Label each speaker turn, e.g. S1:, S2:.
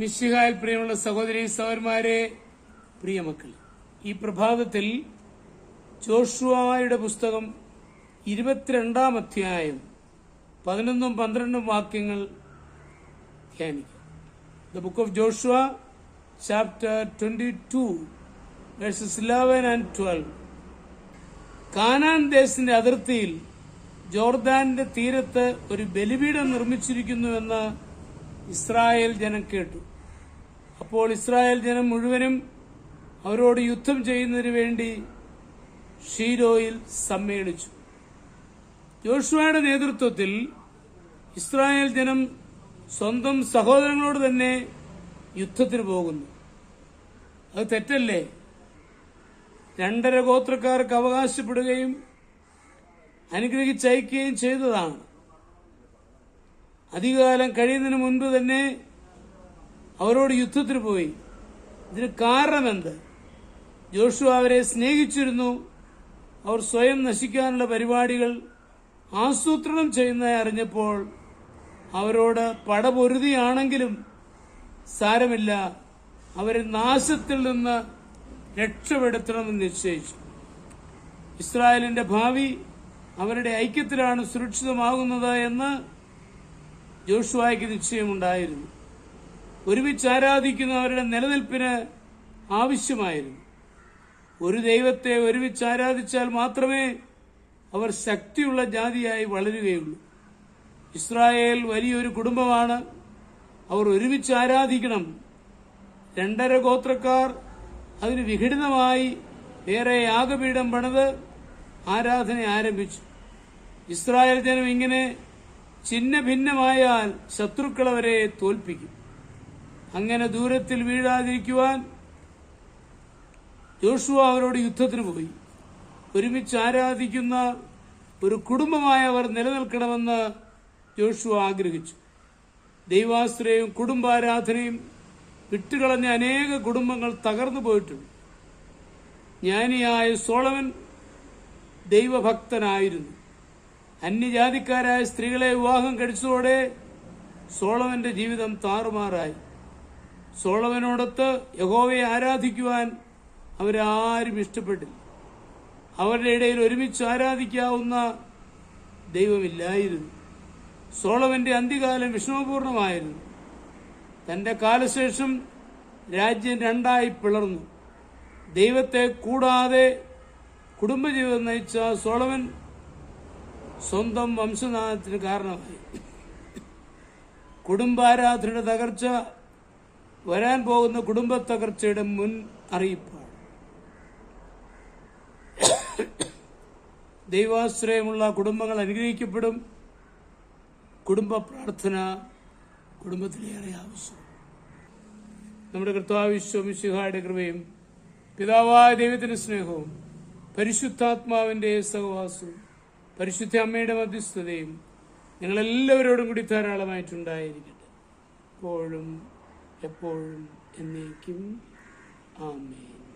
S1: മിശിഹായിൽ പ്രിയമുള്ള സഹോദരി സഹോദരന്മാരെ പ്രിയമക്കൾ ഈ പ്രഭാതത്തിൽ ജോഷുവായുടെ പുസ്തകം ഇരുപത്തിരണ്ടാം അധ്യായം പതിനൊന്നും പന്ത്രണ്ടും വാക്യങ്ങൾ ധ്യാനിക്കാം. The book of Joshua chapter twenty two verses eleven and twelve Canaan ദേശത്തിന്റെ അതിർത്തിയിൽ ജോർദാന്റെ തീരത്ത് ഒരു ബലിപീഠം നിർമ്മിച്ചിരിക്കുന്നുവെന്ന് ഇസ്രായേൽ ജനം കേട്ടു. അപ്പോൾ ഇസ്രായേൽ ജനം മുഴുവനും അവരോട് യുദ്ധം ചെയ്യുന്നതിന് വേണ്ടി ഷീരോയിൽ സമ്മേളിച്ചു. ജോഷുവയുടെ നേതൃത്വത്തിൽ ഇസ്രായേൽ ജനം സ്വന്തം സഹോദരങ്ങളോട് തന്നെ യുദ്ധത്തിന് പോകുന്നു. അത് തെറ്റല്ലേ? രണ്ടര ഗോത്രക്കാർക്ക് അവകാശപ്പെടുകയും അനുഗ്രഹിച്ചയക്കുകയും ചെയ്തതാണ്. അധികകാലം കഴിയുന്നതിന് മുൻപ് തന്നെ അവരോട് യുദ്ധത്തിന് പോയി. ഇതിന് കാരണമെന്ത് ജോഷു അവരെ സ്നേഹിച്ചിരുന്നു. അവർ സ്വയം നശിക്കാനുള്ള പരിപാടികൾ ആസൂത്രണം ചെയ്യുന്നതായി അറിഞ്ഞപ്പോൾ അവരോട് പടപൊരുതിയാണെങ്കിലും സാരമില്ല. അവരെ നാശത്തിൽ നിന്ന് രക്ഷപ്പെടുത്തണമെന്ന് നിശ്ചയിച്ചു. ഇസ്രായേലിന്റെ ഭാവി അവരുടെ ഐക്യത്തിലാണ് സുരക്ഷിതമാകുന്നത് എന്ന് ജോഷുവായ്ക്ക് നിശ്ചയമുണ്ടായിരുന്നു. ഒരുമിച്ച് ആരാധിക്കുന്നവരുടെ നിലനിൽപ്പിന് ആവശ്യമായിരുന്നു. ഒരു ദൈവത്തെ ഒരുമിച്ച് ആരാധിച്ചാൽ മാത്രമേ അവർ ശക്തിയുള്ള ജാതിയായി വളരുകയുള്ളൂ. ഇസ്രായേൽ വലിയൊരു കുടുംബമാണ്. അവർ ഒരുമിച്ച് ആരാധിക്കണം. രണ്ടര ഗോത്രക്കാർ അതിന് വിഘടിതമായി വേറെ യാഗപീഠം പണിത് ആരാധന ആരംഭിച്ചു. ഇസ്രായേൽ ജനം ഇങ്ങനെ ചിഹ്ന ഭിന്നമായാൽ ശത്രുക്കളവരെ തോൽപ്പിക്കും. അങ്ങനെ ദൂരത്തിൽ വീഴാതിരിക്കുവാൻ ജോഷുവ അവരോട് യുദ്ധത്തിന് പോയി. ഒരുമിച്ച് ആരാധിക്കുന്ന ഒരു കുടുംബമായി അവർ നിലനിൽക്കണമെന്ന് ജോഷുവ ആഗ്രഹിച്ചു. ദൈവാശ്രയവും കുടുംബാരാധനയും വിട്ടുകളഞ്ഞ അനേക കുടുംബങ്ങൾ തകർന്നു പോയിട്ടുണ്ട്. ജ്ഞാനിയായ സോളവൻ ദൈവഭക്തനായിരുന്നു. അന്യജാതിക്കാരായ സ്ത്രീകളെ വിവാഹം കഴിച്ചതോടെ സോളവന്റെ ജീവിതം താറുമാറായി. സോളവനോടൊത്ത് യഹോവയെ ആരാധിക്കുവാൻ അവരാരും ഇഷ്ടപ്പെട്ടില്ല. അവരുടെ ഇടയിൽ ഒരുമിച്ച് ആരാധിക്കാവുന്ന ദൈവമില്ലായിരുന്നു. സോളവന്റെ അന്ത്യകാലം വിഷമപൂർണമായിരുന്നു. തന്റെ കാലശേഷം രാജ്യം രണ്ടായി പിളർന്നു. ദൈവത്തെ കൂടാതെ കുടുംബജീവിതം നയിച്ച സോളമൻ സ്വന്തം വംശനാഥത്തിന് കാരണമായി. കുടുംബാരാധനയുടെ തകർച്ച വരാൻ പോകുന്ന കുടുംബ തകർച്ചയുടെ മുൻ അറിയിപ്പാണ്. ദൈവാശ്രയമുള്ള കുടുംബങ്ങൾ അനുഗ്രഹിക്കപ്പെടും. കുടുംബ പ്രാർത്ഥന കുടുംബത്തിലേറെ ആവശ്യം നമ്മുടെ കർത്താവിശ്വമിശിഹായുടെ കൃപയും പിതാവായ ദൈവത്തിന്റെ സ്നേഹവും പരിശുദ്ധാത്മാവിന്റെ സഹവാസവും പരിശുദ്ധ അമ്മയുടെ മധ്യസ്ഥതയും ഞങ്ങളെല്ലാവരോടും കൂടി ധാരാളമായിട്ടുണ്ടായിരിക്കട്ടെ. എപ്പോഴും എപ്പോഴും എന്നേക്കും. ആമേൻ.